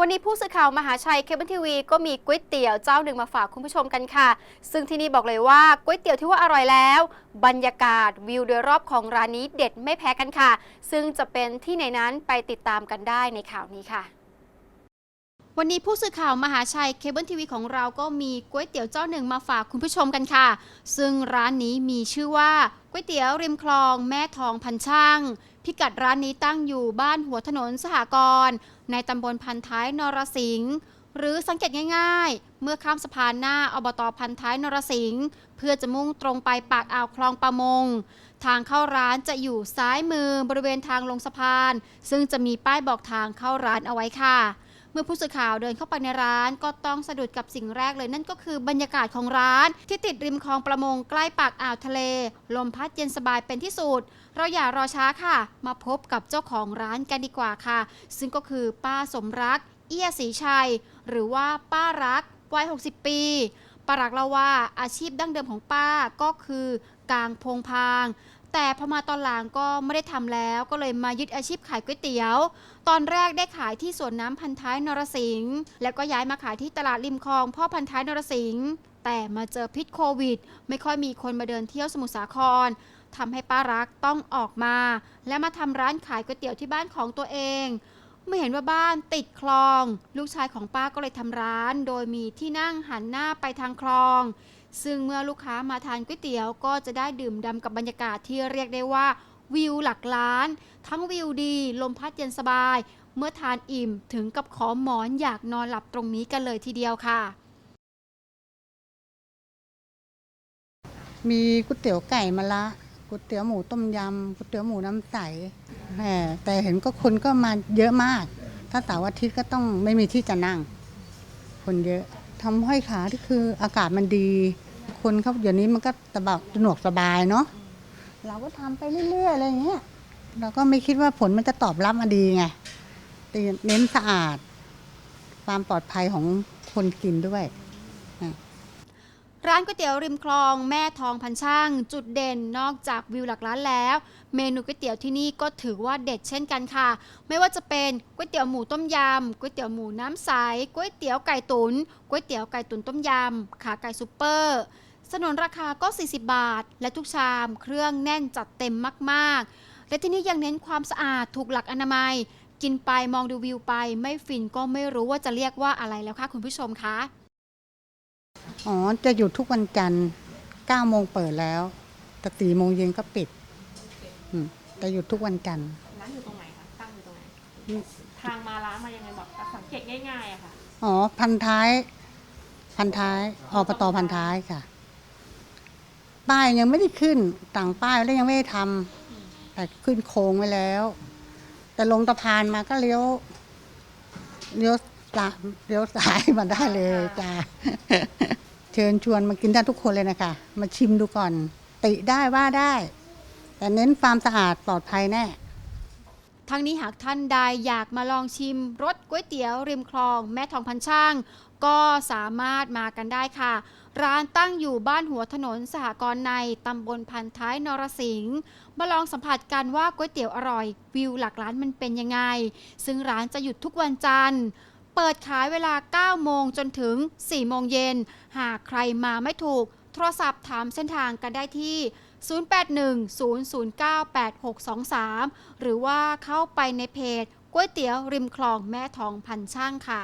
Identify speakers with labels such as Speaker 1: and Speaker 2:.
Speaker 1: วันนี้ผู้สื่อข่าวมหาชัยเคเบิลทีวีก็มีก๋วยเตี๋ยวเจ้าหนึ่งมาฝากคุณผู้ชมกันค่ะ ซึ่งที่นี่บอกเลยว่าก๋วยเตี๋ยวที่ว่าอร่อยแล้ว บรรยากาศวิวโดยรอบของร้านนี้เด็ดไม่แพ้กันค่ะ ซึ่งจะเป็นที่ไหนนั้นไปติดตามกันได้ในข่าวนี้ค่ะวันนี้ผู้สื่อข่าวมหาชัยเคเบิลทีวีของเราก็มีก๋วยเตี๋ยวเจ้าหนึ่งมาฝากคุณผู้ชมกันค่ะ ซึ่งร้านนี้มีชื่อว่า ก๋วยเตี๋ยวริมคลองแม่ทองพันช่าง พิกัดร้านนี้ตั้งอยู่บ้านหัวถนนสหกรณ์ในตำบลพันท้ายนรสิงห์หรือสังเกตง่ายๆ เมื่อข้ามสะพานหน้าอบตพันท้ายนรสิงห์เพื่อจะมุ่งตรงไปปากอ่าวคลองประมง ทางเข้าร้านจะอยู่ซ้ายมือบริเวณทางลงสะพาน ซึ่งจะมีป้ายบอกทางเข้าร้านเอาไว้ค่ะ เมื่อผู้สื่อข่าวเดินเข้าไปในร้านก็ต้องสะดุดกับสิ่งแรกเลยนั่นก็คือบรรยากาศของร้าน ที่ติดริมคลองประมงใกล้ปากอ่าวทะเล ลมพัดเย็นสบายเป็นที่สุดเราอย่ารอช้าค่ะ มาพบกับเจ้าของร้านกันดีกว่าค่ะ ซึ่งก็คือป้าสมรัก เอี้ยศรีชัย หรือว่าป้ารักวัย 60 ปีปารักเล่าว่าอาชีพดั้งเดิมของป้าก็คือ กลางพงพาง แต่พอมาตอนหลังก็ไม่ได้ทำแล้ว ก็เลยมายึดอาชีพขายก๋วยเตี๋ยว ตอนแรกได้ขายที่สวนน้ำพันท้ายนรสิงห์แล้วก็ย้ายมาขายที่ตลาดริมคลองพ่อพันท้ายนรสิงห์แต่มาเจอพิษโควิด ไม่ค่อยมีคนมาเดินเที่ยวสมุทรสาครทำให้ป้ารักต้องออกมา และมาทำร้านขายก๋วยเตี๋ยวที่บ้านของตัวเองเมื่อเห็นว่าบ้านติดคลอง ลูกชายของป้าก็เลยทำร้าน โดยมีที่นั่งหันหน้าไปทางคลอง ซึ่งเมื่อลูกค้ามาทานก๋วยเตี๋ยวก็จะได้ดื่มด่ำกับบรรยากาศที่เรียกได้ว่าวิวหลักล้าน ทั้งวิวดี ลมพัดเย็นสบาย เมื่อทานอิ่มถึงกับขอหมอนอยากนอนหลับตรงนี้กันเลยทีเดียวค่ะ
Speaker 2: มีก๋วยเตี๋ยวไก่มะละก๋วยเตี๋ยวหมูต้มยำก๋วยเตี๋ยวหมูน้ำใสแหมแต่เห็นก็คนก็มาเยอะมาก ถ้าเสาร์อาทิตย์ก็ต้องไม่มีที่จะนั่ง คนเยอะทำห้อยขาที่คืออากาศมันดี คนเขาเดี๋ยวนี้มันก็สบายสะดวกสบายเนาะเราก็ทำไปเรื่อยๆอะไรอย่างเงี้ยเราก็ไม่คิดว่าผลมันจะตอบรับมาดีไงแต่เน้นสะอาด ความปลอดภัยของคนกินด้วย
Speaker 1: ร้านก๋วยเตี๋ยวริมคลองแม่ทองพันช่าง จุดเด่นนอกจากวิวหลักล้านแล้ว เมนูก๋วยเตี๋ยวที่นี่ก็ถือว่าเด็ดเช่นกันค่ะ ไม่ว่าจะเป็นก๋วยเตี๋ยวหมูต้มยำก๋วยเตี๋ยวหมูน้ำใสก๋วยเตี๋ยวไก่ตุน๋นก๋วยเตี๋ยวไก่ตุ๋นต้มยำขาไก่ซุปเปอร์สนนราคาก็ 40 บาท และทุกชามเครื่องแน่นจัดเต็มมาก ๆ และที่นี่ยังเน้นความสะอาดถูกหลักอนามัย กินไปมองดูวิวไป ไม่ฟินก็ไม่รู้ว่าจะเรียกว่าอะไรแล้วค่ะคุณผู้ชมคะ
Speaker 2: อ๋อ จะหยุดทุกวันจันทร์9โมงเปิดแล้ว แต่4โมงเย็นก็ปิดอืมแต่หยุดทุกวันจันทร์
Speaker 3: ร้านอยู่ตรงไหนคะ ตั้งอยู่ตรงไหน ทางมาร้านมายังไงบอกสังเกตง่ายๆอะค่ะ
Speaker 2: อ๋อ พันท้าย พันท้ายอบตพันท้ายค่ะ ป้ายยังไม่ได้ขึ้น ต่างป้ายแล้วยังไม่ได้ทำแต่ขึ้นโค้งไว้แล้ว แต่ลงสะพานมาก็เลี้ยว เลี้ยวซ้ายเลี้ยวซ้ายมาได้เลยจ้า เชิญชวนมากินได้ทุกคนเลยนะคะ มาชิมดูก่อน ติได้ว่าได้ แต่เน้นความสะอาดปลอดภัยแน่
Speaker 1: ทั้งนี้หากท่านใดอยากมาลองชิมรสก๋วยเตี๋ยวริมคลองแม่ทองพันช่าง ก็สามารถมากันได้ค่ะ ร้านตั้งอยู่บ้านหัวถนนสหกรณ์ในตำบลพันท้ายนรสิงห์มาลองสัมผัสกันว่าก๋วยเตี๋ยวอร่อย วิวหลักล้านมันเป็นยังไง ซึ่งร้านจะหยุดทุกวันจันทร์ เปิดขายเวลา 9 โมงจนถึง 4 โมงเย็น หากใครมาไม่ถูก โทรศัพท์ถามเส้นทางกันได้ที่ 0810098623 หรือว่าเข้าไปในเพจก๋วยเตี๋ยวริมคลองแม่ทองพันช่างค่ะ